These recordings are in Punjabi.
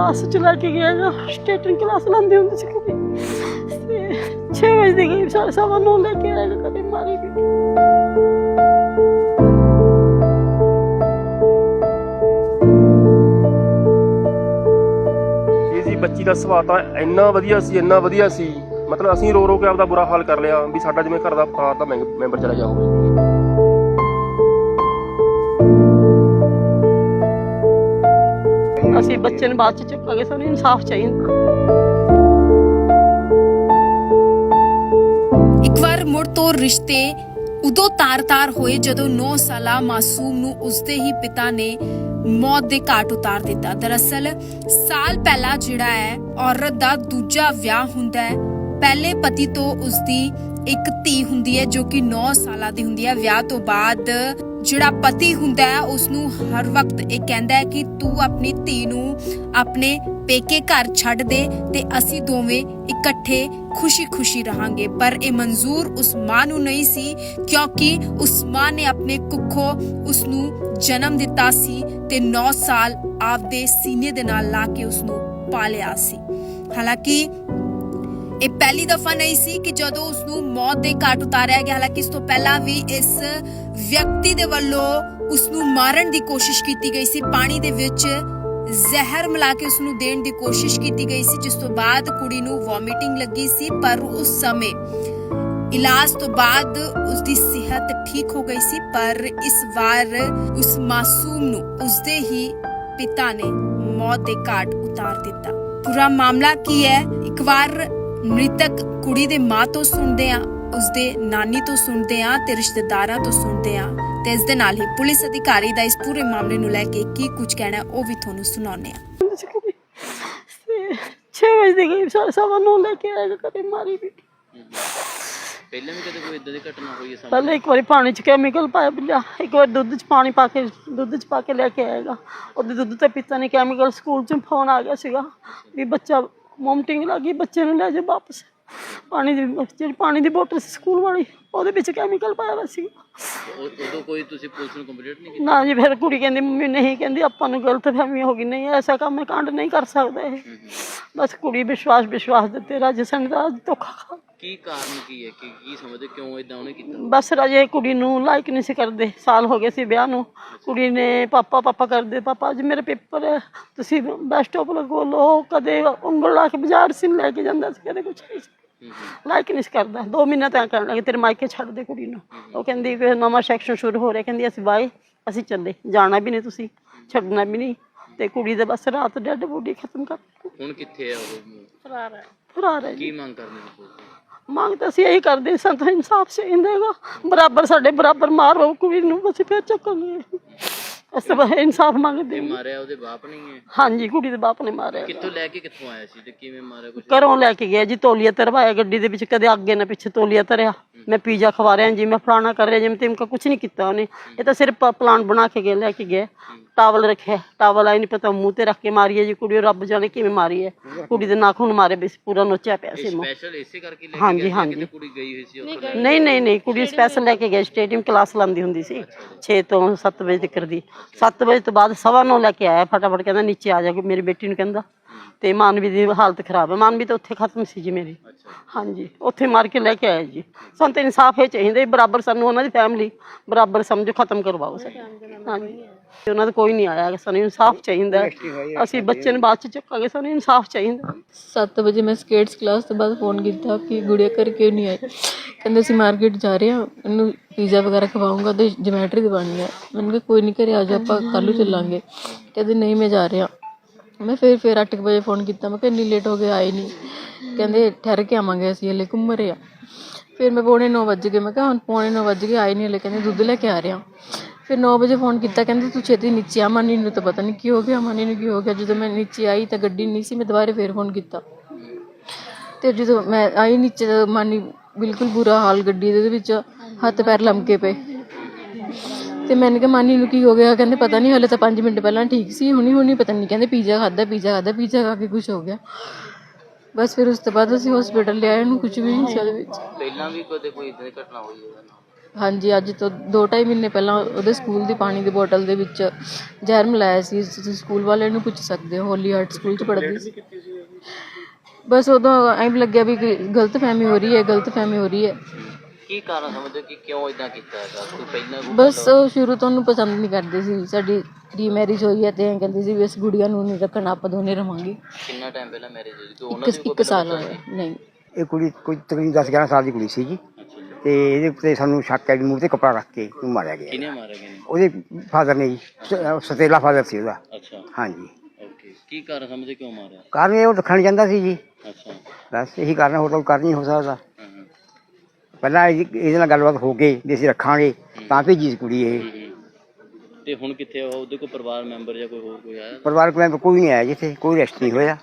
ਕਲਾਸ ਚ ਲੈ ਕੇ ਗਿਆ ਗਾ ਸਟੇਟਿੰਗ ਕਲਾਸ ਲਾਉਂਦੇ ਹੁੰਦੇ ਸੀ ਕਦੇ। 6 ਵਜੇ ਦੇ ਗਈ ਸਵਾ ਨੌ ਲੈ ਕੇ ਆਏਗਾ ਕਦੇ ਮਾਰੀ ਵੀ। ਬੱਚੀ ਦਾ ਸੁਭਾਅ ਤਾਂ ਇੰਨਾ ਵਧੀਆ ਸੀ, ਇੰਨਾ ਵਧੀਆ ਸੀ। ਮਤਲਬ ਅਸੀਂ ਰੋ ਰੋ ਕੇ ਆਪਦਾ ਬੁਰਾ ਹਾਲ ਕਰ ਲਿਆ ਵੀ ਸਾਡਾ ਜਿਵੇਂ ਘਰ ਦਾ ਪਰਿਵਾਰ ਦਾ ਮੈਂਬਰ ਚਲਾ ਜਾਊਗਾ ਅਸੀਂ ਬੱਚੇ ਨੂੰ ਬਾਅਦ ਚ ਚੱਕਾਂਗੇ, ਸਾਨੂੰ ਇਨਸਾਫ ਚਾਹੀਦਾ। ਇੱਕ ਵਾਰ ਮੁੜ ਤੋਂ ਰਿਸ਼ਤੇ ਉਦੋਂ ਤਾਰ-ਤਾਰ ਹੋਏ ਜਦੋਂ 9 ਸਾਲਾ ਮਾਸੂਮ ਨੂੰ ਉਸਦੇ ਹੀ ਪਿਤਾ ਨੇ ਮੌਤ ਦੇ ਘਾਟ ਉਤਾਰ ਦਿੱਤਾ। ਦਰਅਸਲ, ਸਾਲ ਪਹਿਲਾਂ ਜਿਹੜਾ ਹੈ, ਔਰਤ ਦਾ ਦੂਜਾ ਵਿਆਹ ਹੁੰਦਾ ਹੈ। ਪਹਿਲੇ ਪਤੀ ਤੋਂ ਉਸਦੀ ਇੱਕ ਧੀ ਹੁੰਦੀ ਹੈ, ਜੋ ਕਿ 9 ਸਾਲਾਂ ਦੀ ਹੁੰਦੀ ਹੈ। ਵਿਆਹ ਤੋਂ ਬਾਅਦ ਜਿਹੜਾ ਪਤੀ ਹੁੰਦਾ ਹੈ ਉਸ ਨੂੰ ਹਰ ਵਕਤ ਇਹ ਕਹਿੰਦਾ ਹੈ ਕਿ ਤੂੰ ਆਪਣੀ ਧੀ ਨੂੰ ਆਪਣੇ ਪੇਕੇ ਘਰ ਛੱਡ ਦੇ ਤੇ ਅਸੀਂ ਦੋਵੇਂ ਇਕੱਠੇ ਖੁਸ਼ੀ-ਖੁਸ਼ੀ ਰਹਾਂਗੇ। ਪਰ ਇਹ ਮਨਜ਼ੂਰ ਉਸ ਮਾਂ ਨੂੰ ਨਹੀਂ ਸੀ, ਕਿਉਂਕਿ ਉਸ ਮਾਂ ਨੇ ਆਪਣੇ ਕੁੱਖੋਂ ਉਸ ਨੂੰ ਜਨਮ ਦਿੱਤਾ ਸੀ ਤੇ 9 ਸਾਲ ਆਪਦੇ ਸੀਨੇ ਦੇ ਨਾਲ ਲਾ ਕੇ ਉਸ ਨੂੰ ਪਾਲਿਆ ਸੀ। ਹਾਲਾਂਕਿ ਇਹ ਪਹਿਲੀ ਦਫਾ ਨਹੀਂ ਸੀ ਕਿ ਜਦੋਂ ਉਸ ਨੂੰ ਮੌਤ ਦੇ ਘਾਟ ਉਤਾਰਿਆ ਗਿਆ, ਹਾਲਾਂਕਿ ਇਸ ਤੋਂ ਪਹਿਲਾਂ ਵੀ ਇਸ ਵਿਅਕਤੀ ਦੇ ਵੱਲੋਂ ਉਸ ਨੂੰ ਮਾਰਨ ਦੀ ਕੋਸ਼ਿਸ਼ ਕੀਤੀ ਗਈ ਸੀ। ਪਾਣੀ ਦੇ ਵਿੱਚ ਜ਼ਹਿਰ ਮਿਲਾ ਕੇ ਉਸ ਨੂੰ ਦੇਣ ਦੀ ਕੋਸ਼ਿਸ਼ ਕੀਤੀ ਗਈ ਸੀ, ਜਿਸ ਤੋਂ ਬਾਅਦ ਕੁੜੀ ਨੂੰ ਵੋਮਿਟਿੰਗ ਲੱਗੀ ਸੀ, ਪਰ ਉਸ ਸਮੇਂ ਇਲਾਜ ਤੋਂ ਬਾਅਦ ਉਸ ਦੀ ਸਿਹਤ ਠੀਕ ਹੋ ਗਈ ਸੀ, ਪਰ ਇਸ ਵਾਰ ਉਸ ਮਾਸੂਮ ਨੂੰ ਉਸਦੇ ਹੀ ਪਿਤਾ ਨੇ ਮੌਤ ਦੇ ਘਾਟ ਉਤਾਰ ਦਿੱਤਾ। ਪੂਰਾ ਮਾਮਲਾ ਕੀ ਹੈ? ਇੱਕ ਵਾਰ ਮ੍ਰਿਤਕ ਕੁੜੀ ਦੇ ਮਾਂ ਤੋਂ ਸੁਣਦੇ ਆ ਉਸਦੇ ਨਾਨੀ ਤੋਂ ਸੁਣਦੇ ਆ ਤੇ ਰਿਸ਼ਤੇਦਾਰਾਂ ਤੋਂ ਸੁਣਦੇ ਆ ਤੇ ਇਸ ਦੇ ਨਾਲ ਹੀ ਪੁਲਿਸ ਅਧਿਕਾਰੀ ਦਾ ਇਸ ਪੂਰੇ ਮਾਮਲੇ ਨੂੰ ਲੈ ਕੇ ਕੀ ਕੁਝ ਕਹਿਣਾ ਉਹ ਵੀ ਤੁਹਾਨੂੰ ਸੁਣਾਉਂਦੇ ਆ ਹੁੰਦੇ ਸੀ ਕਦੇ ਤੇ 6 ਵਜੇ ਦੇ ਗਈ ਸਵਾ ਨੌ ਲੈ ਕੇ ਆਏਗਾ ਕਦੇ ਮਾਰੀ ਵੀ। ਪਹਿਲਾਂ ਵੀ ਕਦੇ ਕੋਈ ਇਦਾਂ ਦੀ ਘਟਨਾ ਹੋਈ ਹੈ ਸਾਹਮਣੇ? ਪਹਿਲੇ ਇੱਕ ਵਾਰੀ ਪਾਣੀ ਚ ਕੈਮੀਕਲ ਪਾਇਆ ਬਿਲਿਆ ਇੱਕ ਵਾਰ ਦੁੱਧ ਚ ਪਾਣੀ ਪਾ ਕੇ ਦੁੱਧ ਚ ਪਾ ਕੇ ਲੈ ਕੇ ਆਏਗਾ ਉਹਦੇ ਦੁੱਧ ਤੇ ਪਿਤਾ ਨੇ ਕੈਮੀਕਲ ਸਕੂਲ ਚ ਫੋਨ ਆ ਗਿਆ ਸੀਗਾ ਵੀ ਬੱਚਾ ਮੋਮਟਿੰਗ ਲੱਗੀ, ਬੱਚੇ ਨੂੰ ਲੈ ਜਾ ਵਾਪਸ। ਪਾਣੀ ਦੀ ਜਿਹੜੀ ਪਾਣੀ ਦੀ ਬੋਤਲ ਸੀ, ਸਕੂਲ ਵਾਲੀ। ਉਹਦੇ ਵਿੱਚ ਕੈਮੀਕਲ ਪਾਇਆ ਹੋਇਆ ਸੀ। ਉਹ- ਉਦੋਂ ਕੋਈ ਤੁਸੀਂ ਪੁਲਿਸ ਨੂੰ ਕੰਪਲੀਟ ਨਹੀਂ ਕੀਤੀ? ਨਾ ਜੀ ਫਿਰ ਕੁੜੀ ਕਹਿੰਦੀ ਮੰਮੀ ਨਹੀਂ ਕਹਿੰਦੀ ਆਪਾਂ ਨੂੰ ਗਲਤ ਫਹਿਮੀ ਹੋ ਗਈ। ਨਹੀਂ ਐਸਾ ਕੰਮ ਮੈਂ ਕਾਂਡ ਨਹੀਂ ਕਰ ਸਕਦਾ ਇਹ। ਬਸ ਕੁੜੀ ਵਿਸ਼ਵਾਸ ਵਿਸ਼ਵਾਸ ਦੇ ਤੇਰਾ ਜਿਸਨ ਦਾ ਧੋਖਾ ਖਾ। ਕੀ ਕਾਰਨ ਕੀ ਹੈ? ਕਿ ਕੀ ਸਮਝਦੇ ਕਿਉਂ ਇਦਾਂ ਉਹਨੇ ਕੀਤਾ? ਬਸ ਰਾਜੇ ਕੁੜੀ ਨੂੰ ਲਾਇਕ ਨਹੀਂ ਸੀ ਕਰਦੇ। ਸਾਲ ਹੋ ਗਏ ਸੀ ਵਿਆਹ ਨੂੰ। ਕੁੜੀ ਨੇ ਪਾਪਾ ਪਾਪਾ ਕਰਦੇ। ਪਾਪਾ ਅੱਜ ਮੇਰੇ ਪੇਪਰ ਹੈ। ਤੁਸੀਂ ਬੱਸ ਸਟਾਪ ਲਗੋ ਲੋ ਕਦੇ ਉਂਗਲ ਲਾ ਕੇ ਬਾਜ਼ਾਰ ਸੀ ਲੈ ਕੇ ਜਾਂਦਾ ਸੀ ਕਦੇ ਕੁਛ ਨਹੀਂ ਸੀ। ਲਾਇਕ ਨਹੀਂ ਸੀ ਕਰਦਾ। ਦੋ ਮਹੀਨੇ ਤਾਂ ਕਰਨ ਲੱਗੇ ਤੇਰੇ ਮਾਇਕੇ ਛੱਡ ਦੇ ਕੁੜੀ ਨੂੰ। ਉਹ ਕਹਿੰਦੀ ਕਿ ਨਵਾਂ ਸੈਕਸ਼ਨ ਸ਼ੁਰੂ ਹੋ ਰਿਹਾ। ਕਹਿੰਦੀ ਅਸੀਂ ਬਾਏ ਅਸੀਂ ਚੱਲੇ। ਜਾਣਾ ਵੀ ਨਹੀਂ ਤੁਸੀਂ ਛੱਡਣਾ ਵੀ ਨਹੀਂ। ਤੇ ਕੁੜੀ ਦੇ ਬਸ ਰਾਤ ਡੈਡ ਬੋਡੀ ਖਤਮ ਕਰ ਹੁਣ ਕਿੱਥੇ ਹੈ ਉਹ ਫਰਾਰ ਹੈ। ਫਰਾਰ ਹੈ ਕੀ ਮੰਗ ਕਰਦੇ ਨੇ? ਮੰਗ ਤਾਂ ਅਸੀਂ ਇਹੀ ਕਰਦੇ ਸੰਤ ਇਨਸਾਫ ਚਾਹੀਦਾਗਾ ਬਰਾਬਰ ਸਾਡੇ ਬਰਾਬਰ ਮਾਰੋ ਕੁੜੀ ਨੂੰ ਅਸੀਂ ਫਿਰ ਚੱਕਾਂਗੇ। ਅਸੀਂ ਤਾਂ ਇਨਸਾਫ ਮੰਗਦੇ ਹਾਂ। ਮਾਰਿਆ ਉਹਦੇ ਬਾਪ ਨਹੀਂ ਹੈ? ਹਾਂਜੀ ਕੁੜੀ ਦੇ ਬਾਪ ਨੇ ਮਾਰਿਆ। ਕਿੱਥੋਂ ਲੈ ਕੇ ਕਿੱਥੋਂ ਆਇਆ ਸੀ ਤੇ ਕਿਵੇਂ ਮਾਰਿਆ ਕੁਝ ਘਰੋਂ ਲੈ ਕੇ ਗਿਆ ਜੀ ਤੋਲੀਆ ਤਰਵਾਇਆ ਗੱਡੀ ਦੇ ਵਿੱਚ ਕਦੇ ਅੱਗੇ ਨਾ ਪਿੱਛੇ ਤੋਲੀਆ ਤਰਿਆ। ਮੈਂ ਪੀਜ਼ਾ ਖਵਾ ਰਿਹਾ ਜੀ ਮੈਂ ਫਲਾਣਾ ਕਰ ਰਿਹਾ ਜਿਵੇਂ ਤਿਮਕਾ ਕੁਝ ਨਹੀਂ ਕੀਤਾ ਉਹਨੇ। ਇਹ ਤਾਂ ਸਿਰਫ ਪਲਾਨ ਬਣਾ ਕੇ ਗਿਆ ਲੈ ਕੇ ਗਿਆ ਟਾਵਲ ਰੱਖਿਆ। ਟਾਵਲ ਆਈ ਨਹੀਂ ਪਤਾ ਮੂੰਹ ਤੇ ਰੱਖ ਕੇ ਮਾਰੀ ਹੈ ਜੀ ਕੁੜੀ ਉਹ ਰੱਬ ਜਾਣੇ ਕਿਵੇਂ ਮਾਰੀ ਹੈ ਕੁੜੀ ਦੇ ਨਾਖੂਨ ਮਾਰੇ ਵੀ ਪੂਰਾ ਨੋਚਿਆ ਪਿਆ ਸੀ ਮੂੰਹ। ਸਪੈਸ਼ਲ ਇਸੇ ਕਰਕੇ ਲੈ ਕੇ ਹਾਂਜੀ, ਸੀ ਹਾਂਜੀ। ਕਿਤੇ ਕੁੜੀ ਗਈ ਹੋਈ ਸੀ ਉੱਥੇ? ਨਹੀਂ ਨਹੀਂ ਨਹੀਂ ਕੁੜੀ ਸਪੈਸ਼ਲ ਲੈ ਕੇ ਗਏ ਸਟੇਡੀਅਮ ਕਲਾਸ ਲਾਉਂਦੀ ਹੁੰਦੀ ਸੀ। 6 ਤੋਂ 7 ਵਜੇ ਤੱਕ ਦੀ। 7 ਵਜੇ ਤੋਂ ਬਾਅਦ ਸਵਾ ਨੌ ਲੈ ਕੇ ਆਇਆ ਫਟਾਫਟ ਕਹਿੰਦਾ ਨੀਚੇ ਆ ਜਾ ਕੇ ਮੇਰੀ ਬੇਟੀ ਨੂੰ ਕਹਿੰਦਾ। ਤੇ ਮਾਨਵੀ ਦੀ ਹਾਲਤ ਖਰਾਬ ਹੈ। ਮਾਨਵੀ ਤਾਂ ਉੱਥੇ ਖਤਮ ਸੀ ਜੀ ਮੇਰੀ। ਹਾਂਜੀ ਉੱਥੇ ਮਾਰ ਕੇ ਲੈ ਕੇ ਆਇਆ ਜੀ। ਸਾਨੂੰ ਤਾਂ ਇਨਸਾਫ ਇਹ ਚਾਹੀਦਾ ਜੀ, ਬਰਾਬਰ ਸਾਨੂੰ ਉਹਨਾਂ ਦੀ ਫੈਮਿਲੀ ਬਰਾਬਰ ਸਮਝੋ ਖਤਮ ਕਰਵਾਓ ਸਾਨੂੰ। ਹਾਂਜੀ। ਉਹਨਾਂ ਦਾ ਕੋਈ ਨਹੀਂ ਆਇਆ ਸਾਨੂੰ ਇਨਸਾਫ ਚਾਹੀਦਾ। ਅਸੀਂ ਬੱਚੇ ਨੂੰ ਬਾਅਦ ਚ ਚੱਕਾਂਗੇ ਸਾਨੂੰ ਇਨਸਾਫ ਚਾਹੀਦਾ 7 ਵਜੇ ਮੈਂ ਸਕੇਟਸ ਕਲਾਸ ਤੋਂ ਬਾਅਦ ਫੋਨ ਕੀਤਾ ਕਿ ਗੁੜੀਆ ਕਰ ਕਿਉਂ ਨਹੀਂ ਆਈ? ਕਹਿੰਦੇ ਅਸੀਂ ਮਾਰਕੀਟ ਜਾ ਰਹੇ ਹਾਂ ਇਹਨੂੰ ਪੀਜ਼ਾ ਵਗੈਰਾ ਖਵਾਉਂਗਾ ਤੇ ਜਮੈਟਰੀ ਦਿਵਾਣੀ ਹੈ। ਮੈਨੂੰ ਕਿਹਾ ਕੋਈ ਨਹੀਂ ਘਰੇ ਆ ਜਾ ਆਪਾਂ ਕੱਲ੍ਹ ਨੂੰ ਚੱਲਾਂਗੇ। ਕਹਿੰਦੇ ਨਹੀਂ ਮੈਂ ਜਾ ਰਿਹਾ। ਮੈਂ ਫਿਰ ਫਿਰ 8 ਵਜੇ ਫੋਨ ਕੀਤਾ ਮੈਂ ਕਿਹਾ ਇੰਨੀ ਲੇਟ ਹੋ ਗਏ ਆਏ ਨਹੀਂ। ਕਹਿੰਦੇ ਠਹਿਰ ਕੇ ਆਵਾਂਗੇ ਅਸੀਂ ਹਲੇ ਘੁੰਮ ਰਹੇ ਆ ਫਿਰ ਮੈਂ ਪੌਣੇ 9 ਵਜੇ ਗਏ ਮੈਂ ਕਿਹਾ ਹੁਣ ਪੌਣੇ 9 ਵਜੇ ਗਏ ਆਏ ਨਹੀਂ ਹਲੇ। ਕਹਿੰਦੇ ਦੁੱਧ ਲੈ ਕੇ ਆ ਰਿਹਾ। ਫਿਰ 9 ਵਜੇ ਫੋਨ ਕੀਤਾ, ਕਹਿੰਦੇ ਤੂੰ ਛੇਤੀ ਨੀਚੇ ਆ, ਮਾਨੀ ਨੂੰ ਤਾਂ ਪਤਾ ਨਹੀਂ ਕੀ ਹੋ ਗਿਆ, ਮਾਨੀ ਨੂੰ ਕੀ ਹੋ ਗਿਆ, ਜਦੋਂ ਮੈਂ ਨੀਚੇ ਆਈ ਤਾਂ ਗੱਡੀ ਨਹੀਂ ਸੀ, ਮੈਂ ਦੁਬਾਰੇ ਫੇਰ ਫੋਨ ਕੀਤਾ। ਤੇ ਜਦੋਂ ਮੈਂ ਆਈ ਨੀਚੇ ਤਾਂ ਮਾਨੀ ਬਿਲਕੁਲ ਬੁਰਾ ਹਾਲ ਗੱਡੀ ਦੇ ਵਿੱਚ, ਹੱਥ ਪੈਰ ਲਮਕੇ ਪਏ। ਤੇ ਮੈंने ਕਿਹਾ, ਮਾਨੀ ਨੂੰ ਕੀ ਹੋ ਗਿਆ, ਕਹਿੰਦੇ ਪਤਾ ਨਹੀਂ ਹਲੇ ਤਾਂ 5 ਮਿੰਟ ਪਹਿਲਾਂ ਠੀਕ ਸੀ, ਹੁਣੀ ਹੁਣੀ ਪਤਾ ਨਹੀਂ ਕਹਿੰਦੇ ਪੀਜ਼ਾ ਖਾਦਾ ਪੀਜ਼ਾ ਖਾਦਾ ਪੀਜ਼ਾ ਖਾ ਕੇ ਕੁਝ ਹੋ ਗਿਆ। ਬਸ ਫਿਰ ਉਸ ਤੋਂ ਬਾਅਦ ਅਸੀਂ ਹਸਪੀਟਲ ਲਿਆਏ, ਉਹਨੂੰ ਕੁਝ ਵੀ ਨਹੀਂ ਸੀ ਉਹਦੇ ਵਿੱਚ। ਪਹਿਲਾਂ ਵੀ ਕਦੇ ਕੋਈ ਇਦਾਂ ਦੀ ਘਟਨਾ ਹੋਈ ਹੈ ਹਾਂਜੀ ਅੱਜ ਤੋਂ 2.5 ਮਹੀਨੇ ਪਹਿਲਾਂ ਉਹਦੇ ਸਕੂਲ ਦੀ ਪਾਣੀ ਦੀ ਬੋਤਲ ਦੇ ਵਿੱਚ ਜ਼ਹਿਰ ਮਿਲਾਇਆ ਸੀ। ਤੁਸੀਂ ਸਕੂਲ ਵਾਲਿਆਂ ਨੂੰ ਪੁੱਛ ਸਕਦੇ ਹੋ ਹੋਲੀ ਹਾਰਟ ਸਕੂਲ 'ਚ ਪੜ੍ਹਦੀ ਸੀ। ਬਸ ਉਦੋਂ ਐਂ ਲੱਗਿਆ ਵੀ ਗਲਤ ਫਹਿਮੀ ਹੋ ਰਹੀ ਹੈ ਗਲਤ ਫਹਿਮੀ ਹੋ ਰਹੀ ਹੈ। ਕੀ ਕਾਰਨ ਸਮਝਦੇ ਕਿ ਕਿਉਂ ਇਦਾਂ ਕੀਤਾ ਹੈਗਾ ਕੋਈ ਪਹਿਲਾਂ ਕੋਈ ਬਸ ਉਹ ਸ਼ੁਰੂ ਤੋਂ ਉਹਨੂੰ ਪਸੰਦ ਨਹੀਂ ਕਰਦੇ ਸੀ। ਸਾਡੀ ਰੀ ਮੈਰਿਜ ਹੋਈ ਹੈ ਤੇ ਐਂ ਕਹਿੰਦੇ ਸੀ ਵੀ ਇਸ ਗੁੜੀਆ ਨੂੰ ਨਹੀਂ ਰੱਖਣਾ ਆਪਾਂ ਦੋਨੇ ਰਵਾਂਗੇ। ਕਿੰਨਾ ਟਾਈਮ ਪਹਿਲਾਂ ਮੈਰਿਜ ਹੋਈ ਸੀ? ਤੇ ਉਹਨਾਂ ਇੱਕ ਇੱਕ ਸਾਲ ਹੋਇਆ ਨਹੀਂ। ਇਹ ਕੁੜੀ ਕੋਈ ਤਕਰੀਬਨ 10 11 ਸਾਲ ਦੀ ਕੁੜੀ ਸੀਗੀ। ਤੇ ਇਹਦੇ ਉੱਤੇ ਸਾਨੂੰ ਸ਼ੱਕ ਹੈ ਵੀ ਮੂੰਹ ਤੇ ਕੱਪੜਾ ਰੱਖ ਕੇ ਉਹਨੂੰ ਮਾਰਿਆ ਗਿਆ। ਕਿਹਨੇ ਮਾਰੇ ਗਏ ਨੇ ਉਹਦੇ ਫਾਦਰ ਨੇ ਜੀ ਸ- ਸਤੇਲਾ ਫਾਦਰ ਸੀ ਉਹਦਾ। ਅੱਛਾ। ਹਾਂਜੀ। ਓਕੇ। ਕੀ ਕਾਰਨ ਸਮਝਦੇ ਕਿਉਂ ਮਾਰਿਆ? ਕਾਰਨ ਇਹ ਉਹ ਰੱਖਣ ਜਾਂਦਾ ਸੀ ਜੀ। ਅੱਛਾ। ਬਸ ਇਹੀ ਕਾਰਨ ਹੋਰ ਤਾਂ ਕੋਈ ਕਾਰਨ ਨਹੀਂ ਹੋ ਸਕਦਾ। ਹਾਂ, ਹਾਂ। ਪਹਿਲਾਂ ਇਹ- ਇਹਦੇ ਨਾਲ ਗੱਲਬਾਤ ਹੋ ਗਈ ਵੀ ਅਸੀਂ ਰੱਖਾਂਗੇ ਤਾਂ ਭੇਜੀ ਸੀ ਕੁੜੀ ਇਹ। ਤੇ ਹੁਣ ਕਿੱਥੇ ਆ? ਉਹ? ਉਹਦੇ ਕੋਈ ਪਰਿਵਾਰ ਮੈਂਬਰ ਜਾਂ ਕੋਈ ਹੋਰ ਕੋਈ ਆਇਆ? ਪਰਿਵਾਰਕ ਮੈਂਬਰ ਕੋਈ ਨਹੀਂ ਆਇਆ ਜਿੱਥੇ ਕੋਈ ਰੈਸਟ ਨਹੀਂ ਹੋਇਆ।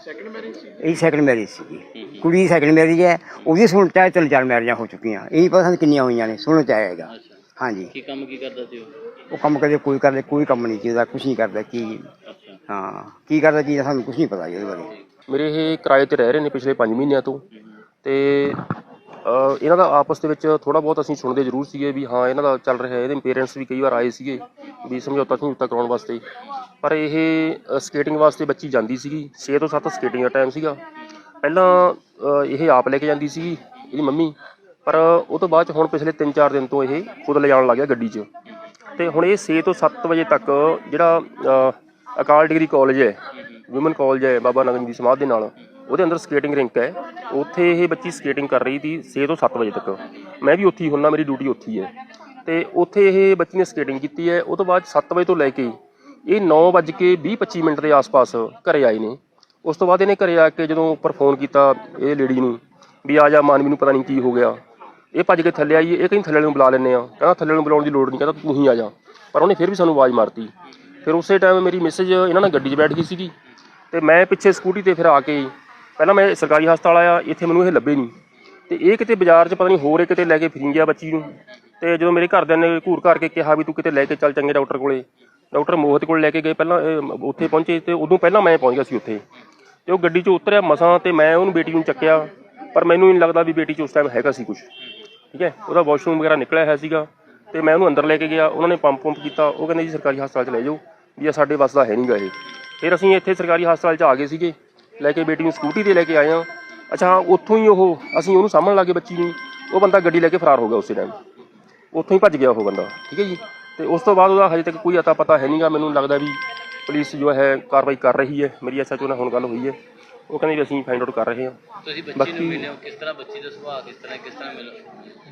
ਇਹ ਸੈਕੰਡ ਮੈਰਿਜ ਸੀ। ਕੁੜੀ ਦੀ ਸੈਕੰਡ ਮੈਰਿਜ ਹੈ ਉਹਦੀ ਸੁਣ ਚਾਹੇ ਤਿੰਨ ਚਾਰ ਮੈਰਿਜਾਂ ਹੋ ਚੁੱਕੀਆਂ। ਇਹ ਨਹੀਂ ਪਤਾ ਸਾਨੂੰ ਕਿੰਨੀਆਂ ਹੋਈਆਂ ਨੇ ਸੁਣ ਚਾਹੇਗਾ ਅੱਛਾ। ਹਾਂਜੀ। ਕੀ ਕੰਮ ਕੀ ਕਰਦਾ ਸੀ ਉਹ? ਉਹ ਕੰਮ ਕਦੇ ਕੋਈ ਕਰਦੇ ਕੋਈ ਕੰਮ ਨਹੀਂ ਜਿਹਦਾ ਕੁਝ ਨਹੀਂ ਕਰਦਾ ਕੀ ਅੱਛਾ। ਹਾਂ ਕੀ ਕਰਦਾ ਕੀ ਸਾਨੂੰ ਕੁਝ ਨਹੀਂ ਪਤਾ ਜੀ ਉਹਦੇ ਬਾਰੇ। ਮੇਰੇ ਇਹ ਕਿਰਾਏ ਤੇ ਰਹਿ ਰਹੇ ਨੇ ਪਿਛਲੇ 5 ਮਹੀਨਿਆਂ ਤੋਂ। ਤੇ ਇਹਨਾਂ ਦਾ ਆਪਸ ਦੇ ਵਿੱਚ ਥੋੜਾ ਬਹੁਤ ਅਸੀਂ ਸੁਣਦੇ ਜ਼ਰੂਰ ਸੀਗੇ ਵੀ ਹਾਂ ਇਹਨਾਂ ਦਾ ਚੱਲ ਰਿਹਾ ਇਹਦੇ ਪੇਰੈਂਟਸ ਵੀ ਕਈ ਵਾਰ ਆਏ ਸੀਗੇ। ਵੀ ਸਮਝੌਤਾ ਸਮਝੌਤਾ ਕਰਾਉਣ ਵਾਸਤੇ। ਪਰ ਇਹ ਸਕੇਟਿੰਗ ਵਾਸਤੇ ਬੱਚੀ ਜਾਂਦੀ ਸੀਗੀ। 6 ਤੋਂ 7 ਸਕੇਟਿੰਗ ਦਾ ਟਾਈਮ ਸੀਗਾ। ਪਹਿਲਾਂ ਇਹ ਆਪ ਲੈ ਕੇ ਜਾਂਦੀ ਸੀਗੀ, ਇਹਦੀ ਮੰਮੀ। ਪਰ ਉਹ ਤੋਂ ਬਾਅਦ ਚ ਹੁਣ ਪਿਛਲੇ 3-4 ਦਿਨ ਤੋਂ ਇਹ ਖੁਦ ਲੈ ਜਾਣ ਲੱਗ ਗਿਆ ਗੱਡੀ 'ਚ। ਤੇ ਹੁਣ ਇਹ 6 ਤੋਂ 7 ਵਜੇ ਤੱਕ ਜਿਹੜਾ ਅਕਾਲ ਡਿਗਰੀ ਕਾਲਜ ਹੈ ਔਮਨ ਕਾਲਜ ਹੈ, ਬਾਬਾ ਨਗਨ ਦੀ ਸਮਾਧ ਦੇ ਨਾਲ, ਉਹਦੇ ਅੰਦਰ ਸਕੇਟਿੰਗ ਰਿੰਕ ਹੈ। ਉੱਥੇ ਇਹ ਬੱਚੀ ਸਕੇਟਿੰਗ ਕਰ ਰਹੀ ਸੀ 6 ਤੋਂ 7 ਵਜੇ ਤੱਕ। ਮੈਂ ਵੀ ਉੱਥੇ ਹੀ ਹੁੰਨਾ, ਮੇਰੀ ਡਿਊਟੀ ਉੱਥੇ ਹੀ ਹੈ। ਤੇ ਉੱਥੇ ਇਹ ਬੱਚੀ ਨੇ ਸਕੇਟਿੰਗ ਕੀਤੀ ਹੈ। ਉਹ ਤੋਂ ਬਾਅਦ 7 ਵਜੇ ਤੋਂ ਲੈ ਕੇ ਇਹ 9 ਵੱਜ ਕੇ 20-25 ਮਿੰਟ ਦੇ ਆਸ-ਪਾਸ ਘਰੇ ਆਏ ਨੇ। ਉਸ ਤੋਂ ਬਾਅਦ ਇਹਨੇ ਘਰੇ ਆ ਕੇ ਜਦੋਂ ਉੱਪਰ ਫੋਨ ਕੀਤਾ ਇਹ ਲੇਡੀ ਨੂੰ ਵੀ ਆ ਜਾ ਮਾਨਵੀ ਨੂੰ ਪਤਾ ਨਹੀਂ ਕੀ ਹੋ ਗਿਆ। ਇਹ ਭੱਜ ਕੇ ਥੱਲੇ ਆਈ, ਇਹ ਕਹਿੰਦੀ ਥੱਲੇ ਨੂੰ ਬੁਲਾ ਲੈਂਦੇ ਆ ਕਹਿੰਦਾ ਥੱਲੇ ਨੂੰ ਬੁਲਾਉਣ ਦੀ ਲੋੜ ਨਹੀਂ, ਕਹਿੰਦਾ ਤੂੰ ਹੀ ਆ ਜਾ। ਪਰ ਉਹਨੇ ਫਿਰ ਵੀ ਸਾਨੂੰ ਆਵਾਜ਼ ਮਾਰਤੀ। ਫਿਰ ਉਸੇ ਟਾਈਮ ਮੇਰੀ ਮੈਸੇਜ ਇਹਨਾਂ ਨਾਲ ਗੱਡੀ 'ਚ ਬੈਠ ਗਈ ਸੀਗੀ ਤੇ ਮੈਂ ਪਿੱਛੇ ਸਕੂਟੀ ਤੇ ਫਿਰ ਆ ਕੇ ਪਹਿਲਾਂ ਮੈਂ ਸਰਕਾਰੀ ਹਸਪਤਾਲ ਆਇਆ, ਇੱਥੇ ਮੈਨੂੰ ਇਹ ਲੱਭੇ ਨਹੀਂ। ਤੇ ਇਹ ਕਿਤੇ ਬਾਜ਼ਾਰ 'ਚ ਪਤਾ ਨਹੀਂ ਹੋਰ ਇਹ ਕਿਤੇ ਲੈ ਕੇ ਫਿਰੀ ਗਿਆ ਬੱਚੀ ਨੂੰ। ਤੇ ਜਦੋਂ ਮੇਰੇ ਘਰਦਿਆਂ ਨੇ ਘੂਰ ਕਰਕੇ ਕਿਹਾ ਵੀ ਤੂੰ ਕਿਤੇ ਲੈ ਕੇ ਚੱਲ ਚੰਗੇ ਡਾਕਟਰ ਕੋਲੇ, ਡਾਕਟਰ ਮੋਹਿਤ ਕੋਲ ਲੈ ਕੇ ਗਏ, ਪਹਿਲਾਂ, ਇਹ ਉੱਥੇ ਪਹੁੰਚੇ ਤੇ ਉਦੋਂ ਪਹਿਲਾਂ ਮੈਂ ਪਹੁੰਚ ਗਿਆ ਸੀ ਉੱਥੇ। ਤੇ ਉਹ ਗੱਡੀ 'ਚੋਂ ਉਤਰਿਆ ਮਸਾਂ ਤੇ ਮੈਂ ਉਹਨੂੰ ਬੇਟੀ ਨੂੰ ਚੱਕਿਆ, ਪਰ ਮੈਨੂੰ ਨਹੀਂ ਲੱਗਦਾ ਵੀ ਬੇਟੀ 'ਚ ਉਸ ਟਾਈਮ ਹੈਗਾ ਸੀ ਕੁਝ ਠੀਕ ਹੈ? ਉਹਦਾ ਵਾਸ਼ਰੂਮ ਵਗੈਰਾ ਨਿਕਲਿਆ ਹੋਇਆ ਸੀਗਾ ਤੇ ਮੈਂ ਉਹਨੂੰ ਅੰਦਰ ਲੈ ਕੇ ਗਿਆ, ਉਹਨਾਂ ਨੇ ਪੰਪ ਪੰਪ ਕੀਤਾ, ਉਹ ਕਹਿੰਦੇ ਜੀ ਸਰਕਾਰੀ ਹਸਪਤਾਲ 'ਚ ਲੈ ਜਾਓ, ਵੀ ਇਹ ਸਾਡੇ ਵੱਸ ਦਾ ਹੈ ਨਹੀਂਗਾ ਇਹ। ਫਿਰ ਅਸੀਂ ਇੱਥੇ ਸਰਕਾਰੀ ਹਸਪਤਾਲ 'ਚ ਆ ਗਏ ਸੀਗੇ, ਲੈ ਕੇ ਬੇਟੀ ਨੂੰ ਸਕੂਟੀ ਤੇ ਲੈ ਕੇ ਆਏ ਆ ਅੱਛਾ ਉੱਥੋਂ ਹੀ ਉਹ, ਅਸੀਂ ਉਹਨੂੰ ਸਾਹਮਣ ਲਾ ਕੇ ਬੱਚੀ ਨੂੰ, ਉਹ ਬੰਦਾ ਗੱਡੀ ਲੈ ਕੇ ਫਰਾਰ ਹੋ ਗਿਆ ਉਸੇ ਟਾਈਮ ਉੱਥੋਂ ਹੀ ਭੱਜ ਗਿਆ ਉਹ ਬੰਦਾ। ਠੀਕ ਹੈ ਜੀ। ਤੇ ਉਸ ਤੋਂ ਬਾਅਦ ਉਹਦਾ ਹਜੇ ਤੱਕ ਕੋਈ ਅਤਾ ਪਤਾ ਹੈ ਨਹੀਂਗਾ ਮੈਨੂੰ ਲੱਗਦਾ ਵੀ ਪੁਲਿਸ ਜੋ ਹੈ ਕਾਰਵਾਈ ਕਰ ਰਹੀ ਹੈ। ਮੇਰੀ ਐਸਐਚਓ ਨਾਲ ਹੁਣ ਗੱਲ ਹੋਈ ਹੈ। ਉਹ ਕਹਿੰਦੇ ਵੀ ਅਸੀਂ ਫਾਈਂਡ ਆਊਟ ਕਰ ਰਹੇ ਹਾਂ। ਤੁਸੀਂ ਬੱਚੀ ਨੂੰ ਮਿਲੇ ਹੋ। ਕਿਸ ਤਰ੍ਹਾਂ ਬੱਚੀ ਦਾ ਸੁਭਾਅ ਕਿਸ ਤਰ੍ਹਾਂ ਕਿਸ ਤਰ੍ਹਾਂ ਮਿਲ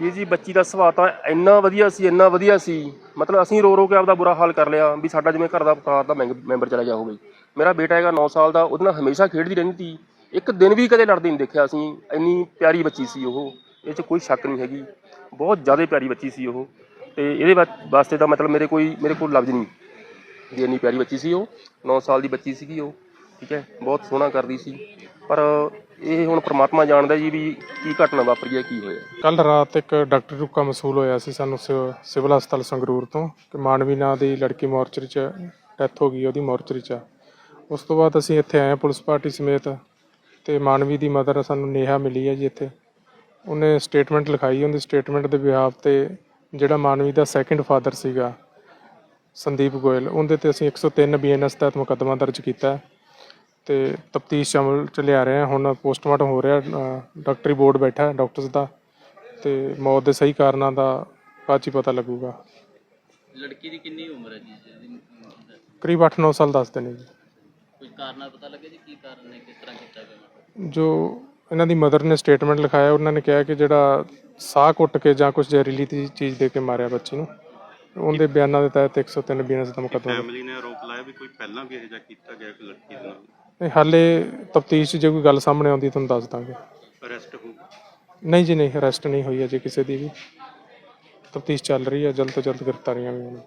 ਵੀਰ ਜੀ ਬੱਚੀ ਦਾ ਸੁਭਾਅ ਤਾਂ ਇੰਨਾ ਵਧੀਆ ਸੀ ਇੰਨਾ ਵਧੀਆ ਸੀ। ਮਤਲਬ ਅਸੀਂ ਰੋ ਰੋ ਕੇ ਆਪਦਾ ਬੁਰਾ ਹਾਲ ਕਰ ਲਿਆ ਵੀ ਸਾਡਾ ਜਿਵੇਂ ਘਰ ਦਾ ਪਰਿਵਾਰ ਦਾ ਮੈਂਬ- ਮੈਂਬਰ ਚਲਾ ਗਿਆ ਹੋਵੇ। ਮੇਰਾ ਬੇਟਾ ਹੈਗਾ 9 ਸਾਲ ਦਾ ਉਹਦੇ ਨਾਲ ਹਮੇਸ਼ਾ ਖੇਡਦੀ ਰਹਿੰਦੀ ਸੀ। ਇੱਕ ਦਿਨ ਵੀ ਕਦੇ ਲੜਦੀ ਨਹੀਂ ਦੇਖਿਆ ਅਸੀਂ। ਇੰਨੀ ਪਿਆਰੀ ਬੱਚੀ ਸੀ ਉਹ। ਇਹ 'ਚ ਕੋਈ ਸ਼ੱਕ ਨਹੀਂ ਹੈਗੀ। ਬਹੁਤ ਜ਼ਿਆਦਾ ਪਿਆਰੀ ਬੱਚੀ ਸੀ ਉਹ। ਤੇ ਇਹਦੇ ਵਾ- ਵਾਸਤੇ ਤਾਂ ਮਤਲਬ ਮੇਰੇ ਕੋਈ, ਮੇਰੇ ਕੋਲ ਲਫ਼ਜ਼ ਨਹੀਂ ਵੀ ਇੰਨੀ ਪਿਆਰੀ ਬੱਚੀ ਸੀ ਉਹ। 9 ਸਾਲ ਦੀ ਬੱਚੀ ਸੀਗੀ ਉਹ। ਠੀਕ ਹੈ? ਬਹੁਤ ਸੋਹਣਾ ਕਰਦੀ ਸੀ। ਪਰ ਇਹ ਹੁਣ ਪ੍ਰਮਾਤਮਾ ਜਾਣਦਾ ਜੀ ਵੀ ਕੀ ਘਟਨਾ ਵਾਪਰੀ ਹੈ, ਕੀ ਹੋਇਆ। ਕੱਲ ਰਾਤ ਇੱਕ ਡਾਕਟਰੀ ਰੁਕਾ ਮਸੂਲ ਹੋਇਆ ਸੀ ਸਾਨੂੰ ਸਿਵ- ਸਿਵਲ ਹਸਪਤਾਲ ਸੰਗਰੂਰ ਤੋਂ। ਕਿ ਮਾਨਵੀ ਨਾਂ ਦੀ ਲੜਕੀ ਮੋਰਚਰੀ 'ਚ ਡੈਥ ਹੋ ਗਈ, ਉਹਦੀ ਮੋਰਚਰੀ 'ਚ। ਉਸ ਤੋਂ ਬਾਅਦ ਅਸੀਂ ਇੱਥੇ ਆਏ ਹਾਂ ਪੁਲਿਸ ਪਾਰਟੀ ਸਮੇਤ। ਤੇ ਮਾਨਵੀ ਦੀ ਮਦਰ ਸਾਨੂੰ ਨੇਹਾ ਮਿਲੀ ਹੈ ਜੀ ਇੱਥੇ। ਉਹਨੇ ਸਟੇਟਮੈਂਟ ਲਿਖਾਈ ਉਹਦੀ ਸਟੇਟਮੈਂਟ ਦੇ ਬਿਹਾਫ ਤੇ ਜਿਹੜਾ ਮਾਨਵੀ ਦਾ ਸੈਕੰਡ ਫਾਦਰ ਸੀਗਾ ਸੰਦੀਪ ਗੋਇਲ ਉਹਦੇ ਤੇ ਅਸੀਂ 103 ਬੀਐਨਐਸ ਤਹਿਤ ਮੁਕੱਦਮਾ ਦਰਜ ਕੀਤਾ ਤੇ ਤਫਤੀਸ਼ ਅਮਲ ਚ ਲਿਆ ਰਹੇ ਹਾਂ। ਹੁਣ ਪੋਸਟਮਾਰਟਮ ਹੋ ਰਿਹਾ ਡਾਕਟਰੀ ਬੋਰਡ ਬੈਠਾ ਡਾਕਟਰਸ ਦਾ ਤੇ ਮੌਤ ਦੇ ਸਹੀ ਕਾਰਨਾਂ ਦਾ ਬਾਅਦ ਪਤਾ ਲੱਗੂਗਾ। ਲੜਕੀ ਦੀ ਕਿੰਨੀ ਉਮਰ ਹੈ ਜੀ? ਕਰੀਬ 8-9 ਸਾਲ ਦੱਸਦੇ ਨੇ ਜੀ। ਕੁਝ ਕਾਰਨ ਪਤਾ ਲੱਗੇ ਜੀ? ਕੀ ਕਾਰਨ ਨੇ? ਕਿਸ ਤਰ੍ਹਾਂ ਕੀਤਾ ਗਿਆ? ਜੋ ਇਹਨਾਂ ਦੀ ਮਦਰ ਨੇ ਸਟੇਟਮੈਂਟ ਲਿਖਾਇਆ ਉਹਨਾਂ ਨੇ ਕਿਹਾ ਕਿ ਜਿਹੜਾ ਸਾਹ ਘੁੱਟ ਕੇ ਜਾਂ ਕੁਝ ਜ਼ਹਿਰੀਲੀ ਚੀਜ਼ ਦੇ ਕੇ ਮਾਰਿਆ ਬੱਚੀ ਨੂੰ। ਉਹਦੇ ਬਿਆਨਾਂ ਦੇ ਤਹਿਤ 103 ਬੀਐਨਐਸ ਦਾ ਮੁਕੱਦਮਾ ਫੈਮਿਲੀ ਨੇ ਆਰੋਪ ਲਾਇਆ ਵੀ ਕੋਈ ਪਹਿਲਾਂ ਵੀ ਇਹੋ ਜਿਹਾ ਕੀਤਾ ਗਿਆ ਕੋਈ ਲੜਕੀ ਦੇ ਨਾਲ? ਨਹੀਂ ਹਾਲੇ ਤਫਤੀਸ਼ ਜੇ ਕੋਈ ਗੱਲ ਸਾਹਮਣੇ ਆਉਂਦੀ ਤੁਹਾਨੂੰ ਦੱਸ ਦਾਂਗੇ। ਅਰੈਸਟ ਹੋ ਨਹੀਂ ਜੀ ਨਹੀਂ ਅਰੈਸਟ ਨਹੀਂ ਹੋਈ ਅਜੇ ਕਿਸੇ ਦੀ ਵੀ। ਤਫਤੀਸ਼ ਚੱਲ ਰਹੀ ਹੈ ਜਲਦ ਤੋਂ ਜਲਦ ਗ੍ਰਿਫਤਾਰੀਆਂ ਵੀ ਹੋਣ